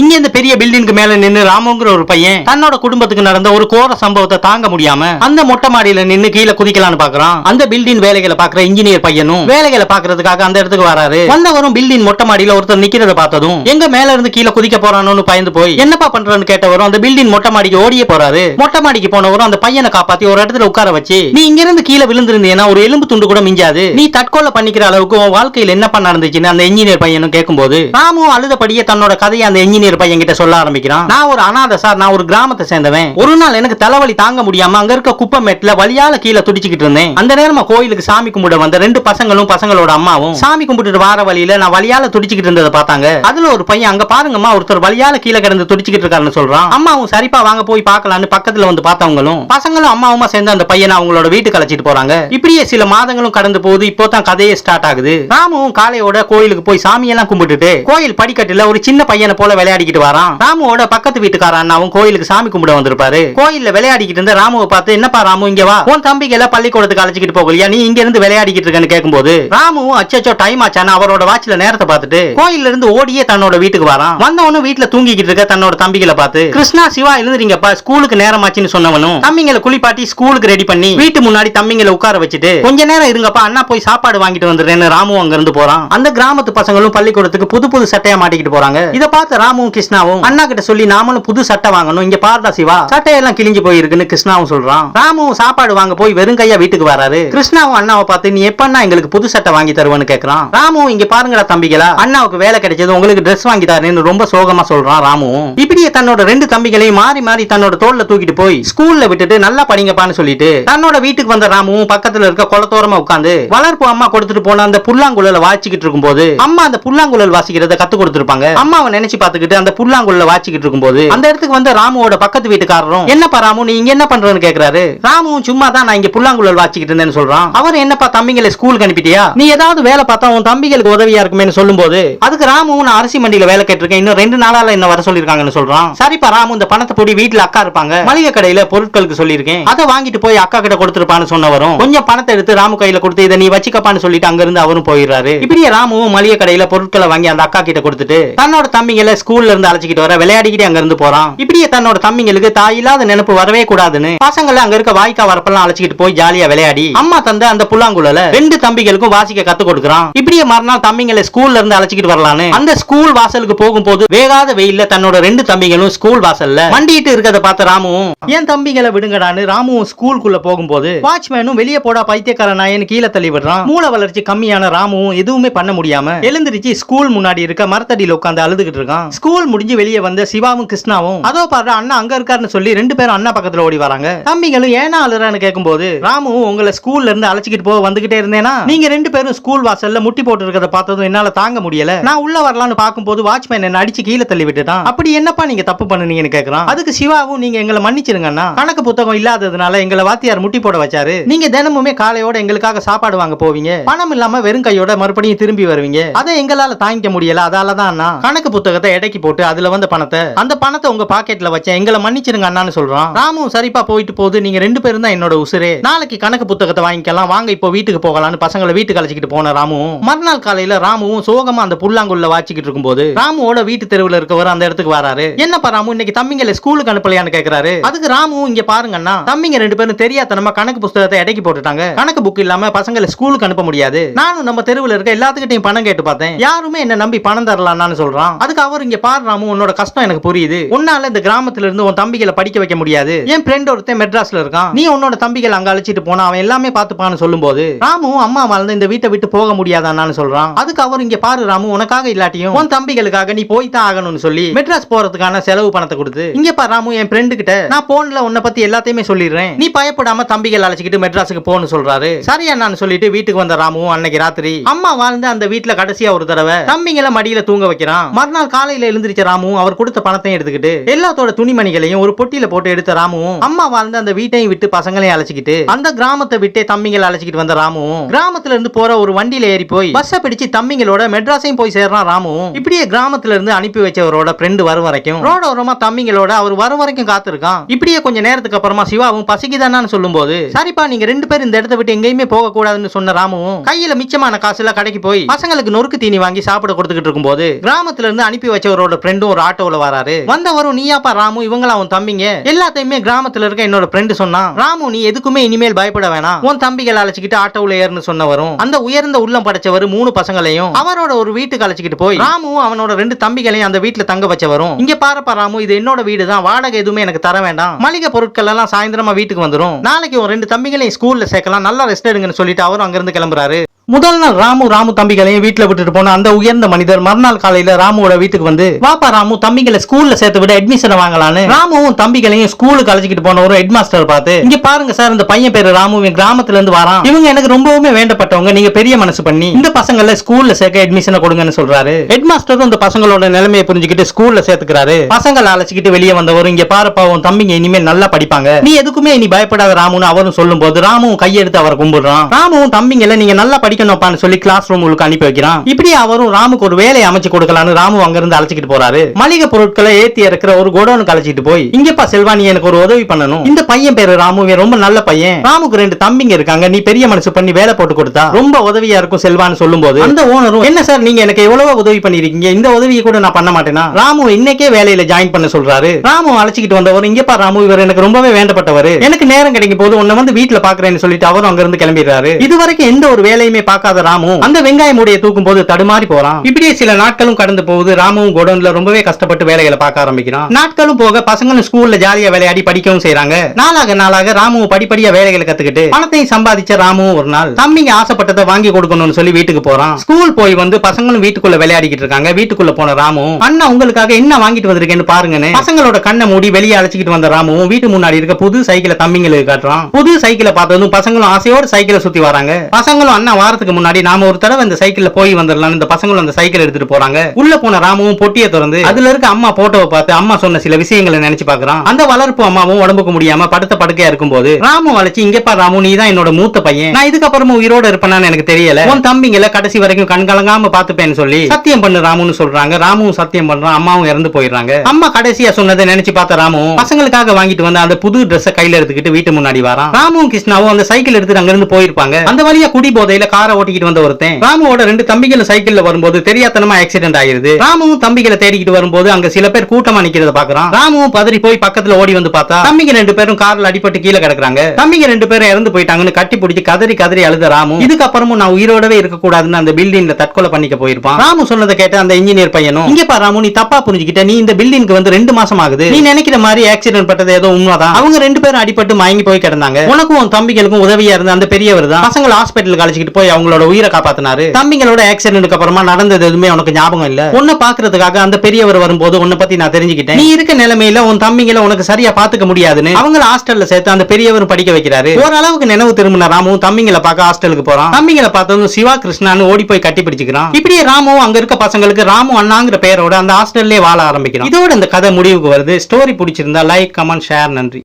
இங்க இந்த பெரிய பில்டிங்க்கு மேல நின்னு ராமுங்கிற ஒரு பையன் தன்னோட குடும்பத்துக்கு நடந்த ஒரு கோர சம்பவத்தை தாங்க முடியாம அந்த மொட்டை மாடியில நின்னு கீழே குதிக்கலாம்னு பாக்குறான். அந்த பில்டிங் வேலைகளை பாக்குற இன்ஜினியர் பையனும் வேலைகளை பாக்குறதுக்காக அந்த இடத்துக்கு வராரு. வந்தவரும் பில்டிங் மொட்டை மாடியில ஒருத்தர் நிக்கிறத பார்த்ததும் எங்க மேல இருந்து கீழே குதிக்க போறானோன்னு பயந்து போய் என்னப்பா பண்றன்னு கேட்டவரும் அந்த பில்டிங் மொட்டை மாடிக்கு ஓடியே போறாரு. மொட்டை மாடிக்கு போனவரும் அந்த பையனை காப்பாத்தி ஒரு இடத்துல உட்கார வச்சு நீ இங்க இருந்து கீழே விழுந்திருந்தீங்கன்னா ஒரு எலும்பு துண்டு கூட மிஞ்சாது. நீ தற்கொலை பண்ணிக்கிற அளவுக்கு உன் வாழ்க்கையில என்னப்பா நடந்துச்சுன்னு அந்த இன்ஜினியர் பையனும் கேட்கும்போது ராமும் அழுதபடியே தன்னோட கதையை அந்த இன்ஜினியர் பையன் கிட்ட சொல்ல ஆரம்பிக்கிறான். நான் ஒரு அனாதை சார் நான் ஒரு கிராமத்தை சேர்ந்தவன். ஒரு நாள் எனக்கு தலைவலி தாங்க முடியாம அங்க இருக்க குப்பை மேட்ல வழியால கீழே துடிச்சுக்கிட்டு இருந்தேன். அந்த நேரமா கோயிலுக்கு சாமி கும்பிட வந்த ரெண்டு பசங்களும் பசங்களோட அம்மாவும் சாமி கும்பிட்டு வார வழியில நான் வழியால துடிச்சுக்கிட்டு இருந்ததை பார்த்தாங்க. அதுல ஒரு பையன் அங்க பாருங்கம்மா ஒருத்தர் வழியால கீழே கிடந்து துடிச்சுக்கிட்டு இருக்காருன்னு சொல்றான். அம்மாவும் சரிப்பா வாங்க போய் பார்க்கலான்னு பக்கத்துல வந்து பார்த்தவங்களும் பசங்களும் அம்மாவுமா சேர்ந்து அந்த பையனை அவங்களோட வீட்டுக்கு அழைச்சிட்டு போறாங்க. இப்படியே சில மாதங்களும் கடந்து போகுது. இப்போ தான் கதையே ஸ்டார்ட் ஆகுது. ராமுவும் காலையோட கோயிலுக்கு போய் சாமியெல்லாம் கும்பிட்டுட்டு கோயில் படிக்கட்டுல ஒரு சின்ன பையனை போல விளையாட விளையாடிக்கிட்டு வரான். ராமுவோட பக்கத்து வீட்டுக்கார அண்ணாவும் கோயிலுக்கு சாமி கும்பிட வந்திருப்பாரு. கோயில்ல விளையாடிக்கிட்டு இருந்த ராமுவை பார்த்து என்னப்பா ராமு இங்க வா. உன் தம்பிகளை பள்ளிக்கூடத்துக்கு அழைச்சிக்கிட்டு போகலையா? நீ இங்க இருந்து விளையாடிக்கிட்டு இருக்கன்னு கேட்கும்போது ராமுவும் அச்சோ டைம் ஆச்சான்னு அவரோட வாட்ச்ல நேரத்தை பார்த்துட்டு கோயில்ல இருந்து ஓடியே தன்னோட வீட்டுக்கு வரான். வந்தவனும் வீட்டுல தூங்கிக்கிட்டு இருக்க தன்னோட தம்பிகளை பார்த்து கிருஷ்ணா சிவா எழுந்துறீங்கப்பா ஸ்கூலுக்கு நேரமாச்சுன்னு சொன்னவனும் தம்பிங்களை குளிப்பாட்டி ஸ்கூலுக்கு ரெடி பண்ணி வீட்டு முன்னாடி தம்பிங்களை உட்கார வச்சுட்டு கொஞ்ச நேரம் இருங்கப்பா. அண்ணா போய் சாப்பாடு வாங்கிட்டு வந்துடுறேன்னு ராமு அங்க இருந்து போறான். அந்த கிராமத்து பசங்களும் பள்ளிக்கூடத்துக்கு புது புது சட்டையா மாட்டிக்கிட்டு போறாங்க. இதை பார்த்து ராமு ராமுவும் கிருஷ்ணாவும் அண்ணா கிட்ட சொல்லி நாமளும் புது சட்டை வாங்கணும். இங்க பாருடா சிவா. சட்டையெல்லாம் கிழிஞ்சு போயிருக்குன்னு கிருஷ்ணாவும் சொல்றான். ராமுவும் சாப்பாடு வாங்க போய் வெறும் கையா வீட்டுக்கு வராரு. கிருஷ்ணாவும் அண்ணாவை பார்த்து நீ எப்பண்ணா எங்களுக்கு புது சட்டை வாங்கி தருவன்னு கேக்குறான். ராமுவும் இங்க பாருங்கடா தம்பிகளா அண்ணாவுக்கு வேலை கிடைச்சது உங்களுக்கு Dress வாங்கி தரேன்னு ரொம்ப சோகமா சொல்றான் ராமுவும் இப்படியே தன்னோட ரெண்டு தம்பிகளையும் மாறி மாறி தன்னோட தோல்ல தூக்கிட்டு போய் ஸ்கூல்ல விட்டுட்டு நல்லா படிங்கப்பான்னு சொல்லிட்டு தன்னோட வீட்டுக்கு வந்த ராமுவும் பக்கத்துல இருக்க குளத்தோரமா உட்காந்து வளர்ப்பு அம்மா கொடுத்துட்டு போன அந்த புல்லாங்குழல இருக்கும் போது அம்மா அந்த புல்லாங்குழல் வாசிக்கிறத கத்து கொடுத்துருப்பாங்க. அம்மாவை நினைச்சு பாத்துக்கிட்டு பார்த்துக்கிட்டு அந்த புல்லாங்குழல வாச்சிக்கிட்டு இருக்கும்போது அந்த இடத்துக்கு வந்து ராமுவோட பக்கத்து வீட்டுக்காரரும் என்னப்பா ராமு நீ இங்க என்ன பண்றேன்னு கேக்குறாரு. ராமுவும் சும்மா தான் நான் இங்க புல்லாங்குழல் வாச்சிக்கிட்டு இருந்தேன்னு சொல்றான். அவர் என்னப்பா தம்பிங்களை ஸ்கூலுக்கு அனுப்பிட்டியா? நீ ஏதாவது வேலை பார்த்தா உன் தம்பிகளுக்கு உதவியா இருக்குமேன்னு சொல்லும்போது அதுக்கு ராமுவும் நான் அரிசி மண்டியில வேலை கேட்டிருக்கேன். இன்னும் ரெண்டு நாளால என்ன வர சொல்லிருக்காங்கன்னு சொல்றான். சரிப்பா ராமு இந்த பணத்தை போடி வீட்டுல அக்கா இருப்பாங்க. மளிகை கடையில பொருட்களுக்கு சொல்லியிருக்கேன். அதை வாங்கிட்டு போய் அக்கா கிட்ட கொடுத்துருப்பான்னு சொன்னவரும் கொஞ்சம் பணத்தை எடுத்து ராமு கையில கொடுத்து இதை நீ வச்சுக்கப்பான்னு சொல்லிட்டு அங்க இருந்து அவரும் போயிடுறாரு. இப்படியே ராமுவும் மளிகை கடையில பொருட்களை வாங்கி அந்த அக்கா கிட்ட கொடுத்துட்டு தன்னோட தம்பிங்களை ஸ்கூல்ல இருந்து அழைச்சிக்கிட்டு வர விளையாடிக்கிட்டு அங்க இருந்து போறான். இப்படியே தன்னோட தம்பிங்களுக்கு தாய் இல்லாத நினைப்பு வரவே கூடாதுன்னு பசங்களை அங்க இருக்க வாய்க்கா வரப்பெல்லாம் அழைச்சிக்கிட்டு போய் ஜாலியா விளையாடி அம்மா தந்த அந்த புல்லாங்குழல ரெண்டு தம்பிகளுக்கும் வாசிக்க கத்து கொடுக்குறான். இப்படியே மறுநாள் தம்பிங்களை ஸ்கூல்ல இருந்து அழைச்சிக்கிட்டு வரலான்னு அந்த ஸ்கூல் வாசலுக்கு போகும்போது வேகாத வெயில்ல தன்னோட ரெண்டு தம்பிகளும் ஸ்கூல் வாசல்ல மண்டிட்டு இருக்கத பார்த்த ராமுவும் என் தம்பிகளை விடுங்கடான்னு ராமுவும் ஸ்கூலுக்குள்ள போகும்போது வாட்ச்மேனும் வெளியே போடா பைத்தியக்கார நாயன்னு கீழே தள்ளி விடுறான். மூல வளர்ச்சி கம்மியான ராமுவும் எதுவுமே பண்ண முடியாம எழுந்திருச்சு ஸ்கூல் முன்னாடி இருக்க மரத்தடியில் உட்காந்து அழுதுகிட்டு இருக்கான். ஸ்கூல் முடிஞ்சு வெளியே வந்த சிவாவும் கிருஷ்ணாவும் அதோ பாரு அண்ணா அங்க இருக்காருன்னு சொல்லி ரெண்டு பேரும் அண்ணா பக்கத்துல ஓடி வராங்க. தம்பிகளும் ஏனா அழுறான்னு கேட்கும்போது ராமுவும் உங்களை ஸ்கூல்ல இருந்து அழைச்சிக்கிட்டு போக வந்துகிட்டே இருந்தேனா? நீங்க ரெண்டு பேரும் ஸ்கூல் வாசல்ல முட்டி போட்டு இருக்கிறத பார்த்ததும் என்னால தாங்க முடியல. நான் உள்ள வரலாம்னு பார்க்கும்போது வாட்ச்மேன் என்ன அடிச்சு கீழே தள்ளி விட்டுட்டான். அப்படி என்னப்பா நீங்க தப்பு பண்ணுனீங்கன்னு கேக்குறான்? அதுக்கு சிவாவும் நீங்க எங்களை மன்னிச்சிருங்கண்ணா கணக்கு புத்தகம் இல்லாததுனால எங்களை வாத்தியார் முட்டி போட வச்சாரு. நீங்க தினமுமே காலையோட எங்களுக்காக சாப்பாடு வாங்க போவீங்க. பணம் இல்லாம வெறும் கையோட மறுபடியும் திரும்பி வருவீங்க. அதை எங்களால தாங்கிக்க முடியல. அதால தான் அண்ணா. கணக்கு புத்தகத்தை இடைக்கு போட்டு அதுல வந்த பணத்தை அந்த பணத்தை உங்க பாக்கெட்ல வச்சேன் எங்களை மன்னிச்சிருங்க அண்ணான்னு சொல்றான். ராமும் சரிப்பா போயிட்டு போகுது நீங்க ரெண்டு பேரும் தான் என்னோட உசுரே. நாளைக்கு கணக்கு புத்தகத்தை வாங்கிக்கலாம் வாங்க இப்போ வீட்டுக்கு போகலாம்னு பசங்களை வீட்டுக்கு அழைச்சிக்கிட்டு போன ராமுவும் மறுநாள் காலையில ராமுவும் சோகமா அந்த புல்லாங்குள்ள வாச்சிக்கிட்டு இருக்கும்போது ராமுவோட வீட்டு தெருவில் இருக்கவர் அந்த இடத்துக்கு வராரு. என்னப்பா ராமு இன்னைக்கு தம்பிங்களை ஸ்கூலுக்கு அனுப்பலையான்னு கேக்குறாரு. அதுக்கு ராமுவும் இங்க பாருங்கண்ணா தம்பிங்க ரெண்டு பேரும் தெரியாதனமா கணக்கு புத்தகத்தை எடைக்கு போட்டுட்டாங்க. கணக்கு புக் இல்லாம பசங்களை ஸ்கூலுக்கு அனுப்ப முடியாது. நானும் நம்ம தெருவில் இருக்க எல்லாத்துக்கிட்டையும் பணம் கேட்டு பார்த்தேன். யாருமே என்ன நம்பி பணம் தரலாம்னு சொல்றான். அதுக்கு அவர் இங்க பாரு ராமு உன்னோட கஷ்டம் எனக்கு புரியுது. உன்னால இந்த கிராமத்துல இருந்து உன் தம்பிகளை படிக்க வைக்க முடியாது. என் ஃப்ரெண்ட் ஒருத்தன் மெட்ராஸ்ல இருக்கான். நீ உன்னோட தம்பிகளை அங்க அழைச்சிட்டு போனா அவன் எல்லாமே பாத்துப்பான்னு சொல்லும்போது ராமு அம்மா வாழ்ந்து இந்த வீட்டை விட்டு போக முடியாதான்னு சொல்றான். அதுக்கு அவர் இங்க பாரு ராமு உனக்காக இல்லாட்டியும் உன் தம்பிகளுக்காக நீ போய் தான் ஆகணும்னு சொல்லி மெட்ராஸ் போறதுக்கான செலவு பணத்தை கொடுத்து இங்க பாரு ராமு என் ஃப்ரெண்டு கிட்ட நான் போன்ல உன்னை பத்தி எல்லாத்தையுமே சொல்லிடுறேன். நீ பயப்படாம தம்பிகள் அழைச்சிக்கிட்டு மெட்ராஸுக்கு போன்னு சொல்றாரு. சரியா நான் சொல்லிட்டு வீட்டுக்கு வந்த ராமு அன்னைக்கு ராத்திரி அம்மா வாழ்ந்து அந்த வீட்டுல கடைசியா ஒரு தடவை தம்பிங்களை மடியில தூங்க வைக்கிறான். மறுநாள் காலையில எழுந்திருச்ச ராமுவும் அவர் கொடுத்த பணத்தையும் எடுத்துக்கிட்டு எல்லாத்தோட துணிமணிகளையும் ஒரு பொட்டியில போட்டு எடுத்த ராமுவும் அம்மா வாழ்ந்த அந்த வீட்டையும் விட்டு பசங்களையும் அழைச்சிக்கிட்டு அந்த கிராமத்தை விட்டே தம்பிங்களை அழைச்சிக்கிட்டு வந்த ராமுவும் கிராமத்துல இருந்து போற ஒரு வண்டியில ஏறி போய் பஸ்ஸை பிடிச்சு தம்பிங்களோட மெட்ராஸையும் போய் சேர்றான் ராமுவும் இப்படியே கிராமத்துல இருந்து அனுப்பி வச்சவரோட ஃப்ரெண்டு வரும் வரைக்கும் ரோட ஓரமா தம்பிங்களோட அவர் வரும் வரைக்கும் காத்திருக்கான். இப்படியே கொஞ்ச நேரத்துக்கு அப்புறமா சிவாவும் பசிக்குதானான்னு சொல்லும்போது சரிப்பா நீங்க ரெண்டு பேரும் இந்த இடத்த விட்டு எங்கேயுமே போக கூடாதுன்னு சொன்ன ராமுவும் கையில மிச்சமான காசுல கடைக்கு போய் பசங்களுக்கு நொறுக்கு தீனி வாங்கி சாப்பிட கொடுத்துக்கிட்டு இருக்கும் போது கிராமத்துல இருந்து அனுப்பி வச்சவரோட அவரோட ஃப்ரெண்டும் ஒரு ஆட்டோல வராரு. வந்தவரும் நீயாப்பா ராமு? இவங்களா உன் தம்பிங்க? எல்லாத்தையுமே கிராமத்துல இருக்க என்னோட ஃப்ரெண்டு சொன்னான். ராமு நீ எதுக்குமே இனிமேல் பயப்பட வேணாம். உன் தம்பிகளை அழைச்சிக்கிட்டு ஆட்டோல ஏறுன்னு சொன்னவரும் அந்த உயர்ந்த உள்ளம் படைச்சவர் மூணு பசங்களையும் அவரோட ஒரு வீட்டுக்கு அழைச்சிக்கிட்டு போய் ராமுவும் அவனோட ரெண்டு தம்பிகளையும் அந்த வீட்டுல தங்க வச்சவரும் இங்க பாருப்பா ராமு இது என்னோட வீடு தான் வாடகை எதுவுமே எனக்கு தர வேண்டாம். மளிகை பொருட்கள் எல்லாம் சாயந்தரமா வீட்டுக்கு வந்துரும். நாளைக்கு ஒரு ரெண்டு தம்பிகளையும் ஸ்கூல்ல சேர்க்கலாம். நல்லா ரெஸ்ட் எடுங்கன்னு சொல்லிட்டு அவரும் அங்கிருந்து கிளம்புறாரு. முதல் நாள் ராமு ராமு தம்பிகளையும் வீட்டுல விட்டுட்டு போன அந்த உயர்ந்த மனிதர் மறுநாள் காலையில ராமுவோட வீட்டுக்கு வந்து வாப்பா ராமு தம்பிகளை ஸ்கூல்ல சேர்த்து விட அட்மிஷன் வாங்கலான்னு. ராமுவும் தம்பிகளையும் ஸ்கூலுக்கு அழைச்சிக்கிட்டு போன ஒரு ஹெட் மாஸ்டர் பார்த்து இங்க பாருங்க சார் இந்த பையன் பேரு ராமு கிராமத்துல இருந்து வரான். இவங்க எனக்கு ரொம்பவுமே வேண்டப்பட்டவங்க நீங்க பெரிய மனசு பண்ணி இந்த பசங்களை ஸ்கூல்ல சேர்க்க அட்மிஷனை கொடுங்கன்னு சொல்றாரு. ஹெட் மாஸ்டரும் இந்த பசங்களோட நிலைமையை புரிஞ்சுக்கிட்டு ஸ்கூல்ல சேர்த்துக்கிறாரு. பசங்களை அழைச்சிக்கிட்டு வெளியே வந்தவர் இங்க பாருப்பா உன் தம்பிங்க இனிமேல் நல்லா படிப்பாங்க. நீ எதுக்குமே இனி பயப்படாத ராமுன்னு அவரும் சொல்லும் போது ராமுவும் கையெடுத்து அவரை கும்பிடுறான். ராமுவும் தம்பிங்களை நீங்க நல்லா படிக்க படிக்கணும்ப்பான்னு சொல்லி கிளாஸ் ரூம் உங்களுக்கு அனுப்பி வைக்கிறான். இப்படி அவரும் ராமுக்கு ஒரு வேலையை அமைச்சு கொடுக்கலான்னு ராமு அங்கிருந்து அழைச்சிக்கிட்டு போறாரு. மளிகை பொருட்களை ஏத்தி இறக்குற ஒரு கோடவுனுக்கு அழைச்சிட்டு போய் இங்கப்பா செல்வா நீ எனக்கு ஒரு உதவி பண்ணணும். இந்த பையன் பேரு ராமு ரொம்ப நல்ல பையன். ராமுக்கு ரெண்டு தம்பிங்க இருக்காங்க நீ பெரிய மனசு பண்ணி வேலை போட்டு கொடுத்தா ரொம்ப உதவியா இருக்கும் செல்வான்னு சொல்லும் போது அந்த ஓனரும் என்ன சார் நீங்க எனக்கு எவ்வளவு உதவி பண்ணிருக்கீங்க இந்த உதவியை கூட நான் பண்ண மாட்டேனா? ராமு இன்னைக்கே வேலையில ஜாயின் பண்ண சொல்றாரு. ராமு அழைச்சிக்கிட்டு வந்தவர் இங்கப்பா ராமு இவர் எனக்கு ரொம்பவே வேண்டப்பட்டவர். எனக்கு நேரம் கிடைக்கும் போது உன்னை வந்து வீட்டுல பாக்குறேன்னு சொல்லிட்டு அவரும் அங்க இருந்து கிளம்பிடுறாரு. இதுவரைக்கும் எந்த ஒரு வேலையுமே பார்க்காத ராமு. அந்த வெங்காய மூடியை தூக்கும் போது தடுமாறி போறான். இப்படியே சில நாட்களும் கடந்து போகுது. ராமுவும் கோடவுன்ல ரொம்பவே கஷ்டப்பட்டு வேலைகளை பார்க்க ஆரம்பிக்கிறான். நாட்களும் போக பசங்களும் ஸ்கூல்ல ஜாலியா விளையாடி படிக்கவும் செய்றாங்க. நாளாக நாளாக ராமுவும் படிப்படியா வேலைகளை கத்துக்கிட்டு பணத்தையும் சம்பாதிச்ச ராமுவும் ஒரு நாள் தம்பிங்க ஆசைப்பட்டதை வாங்கி கொடுக்கணும்னு சொல்லி வீட்டுக்கு போறான். ஸ்கூல் போய் வந்து பசங்களும் வீட்டுக்குள்ள விளையாடிக்கிட்டு இருக்காங்க. வீட்டுக்குள்ள போன ராமு அண்ணா உங்களுக்காக என்ன வாங்கிட்டு வந்திருக்கேன்னு பாருங்கன்னு. பசங்களோட கண்ணை மூடி வெளியே அழைச்சிக்கிட்டு வந்த ராமுவும் வீட்டு முன்னாடி இருக்க புது சைக்கிளை தம்பிங்களுக்கு காட்டுறான். புது சைக்கிளை பார்த்ததும் பசங்களும் ஆசையோட சைக்கிளை சுத்தி வராங்க. பசங்களும் அண்ணா வாரத்துக்கு முன்னாடி நாம ஒரு தடவை இந்த சைக்கிள்ல போய் வந்துடலாம் இந்த பசங்களும் அந்த சைக்கிள் எடுத்துட்டு போறாங்க. உள்ள போன ராமுவும் பொட்டியை திறந்து அதுல இருக்க அம்மா போட்டோவை பார்த்து அம்மா சொன்ன சில விஷயங்களை நினைச்சு பாக்குறான் அந்த வளர்ப்பு அம்மாவும் உடம்புக்கு முடியாம படுத்த படுக்கையா இருக்கும் போது ராமு அழைச்சு இங்கப்பா ராமு நீ தான் என்னோட மூத்த பையன். நான் இதுக்கப்புறமும் உயிரோட இருப்பேனான்னு எனக்கு தெரியல. உன் தம்பிங்கள கடைசி வரைக்கும் கண்கலங்காம பாத்துப்பேன்னு சொல்லி சத்தியம் பண்ணு ராமுன்னு சொல்றாங்க. ராமுவும் சத்தியம் பண்றான் அம்மாவும் இறந்து போயிடுறாங்க. அம்மா கடைசியா சொன்னதை நினைச்சு பார்த்த ராமு பசங்களுக்காக வாங்கிட்டு வந்த அந்த புது Dress கையில எடுத்துக்கிட்டு வீட்டு முன்னாடி வரான். ராமுவும் கிருஷ்ணாவும் அந்த சைக்கிள் எடுத்துட்டு அங்க இருந்து போயிருப்பாங்க. அந்த வழியா குடி போதையில காரை ஓட்டிக்கிட்டு வந்த ஒருத்தன் ராமுவோட ரெண்டு தம்பிகளும் சைக்கிள்ல வரும்போது தெரியாதனமா ஆக்சிடென்ட் ஆயிருது. ராமுவும் தம்பிகளை தேடிக்கிட்டு வரும்போது அங்க சில பேர் கூட்டமா நிக்கிறத பாக்குறான் ராமுவும் பதறி போய் பக்கத்துல ஓடி வந்து பார்த்தா தம்பிங்க ரெண்டு பேரும் கார்ல அடிபட்டு கீழே கிடக்குறாங்க. தம்பிங்க ரெண்டு பேரும் இறந்து போயிட்டாங்கன்னு கட்டி பிடிச்சி கதறி கதறி அழுத ராமு இதுக்கப்புறமும் நான் உயிரோடவே இருக்க கூடாதுன்னு அந்த பில்டிங்ல தற்கொலை பண்ணிக்க போயிருப்பான். ராமு சொன்னதை கேட்ட அந்த இன்ஜினியர் பையனும் இங்க பா ராமு நீ தப்பா புரிஞ்சுக்கிட்ட நீ இந்த பில்டிங்க்கு வந்து ரெண்டு மாசம் ஆகுது. நீ நினைக்கிற மாதிரி ஆக்சிடென்ட் பட்டது ஏதோ உண்மைதான். அவங்க ரெண்டு பேரும் அடிபட்டு மயங்கி போய் கிடந்தாங்க. உனக்கும் உன் தம்பிகளுக்கும் உதவியா இருந்த அந்த பெரியவர் தான் பசங்களை ஹாஸ்பிட்டலுக்கு அழைச்சிட்டு போய் அவங்களோட உயிரை காப்பாத்தினாரு. தம்பிங்களோட ஆக்சிடென்ட்க்கு அப்புறமா நடந்தது எதுவுமே உனக்கு ஞாபகம் இல்ல? உன்னை பாக்குறதுக்காக அந்த பெரியவர் வரும்போது உன்னை பத்தி நான் தெரிஞ்சுக்கிட்டேன். நீ இருக்க நிலைமையில உன் தம்பிங்களை உனக்கு சரியா பாத்துக்க முடியாதுன்னு அவங்கள ஹாஸ்டல்ல சேர்த்து அந்த பெரியவர் படிக்க வைக்கிறாரு. ஓரளவுக்கு நினைவு திரும்பின ராமும் தம்பிங்களை பார்க்க ஹாஸ்டலுக்கு போறான். தம்பிங்களை பார்த்ததும் சிவா கிருஷ்ணான்னு ஓடி போய் கட்டி பிடிச்சுக்கிறான். இப்படியே ராமுவும் அங்க இருக்க பசங்களுக்கு ராமு அண்ணாங்கிற பெயரோட அந்த ஹாஸ்டல்லே வாழ ஆரம்பிக்கிறான். இதோட இந்த கதை முடிவுக்கு வருது. ஸ்டோரி பிடிச்சிருந்தா லைக் கமெண்ட் ஷேர் நன்றி.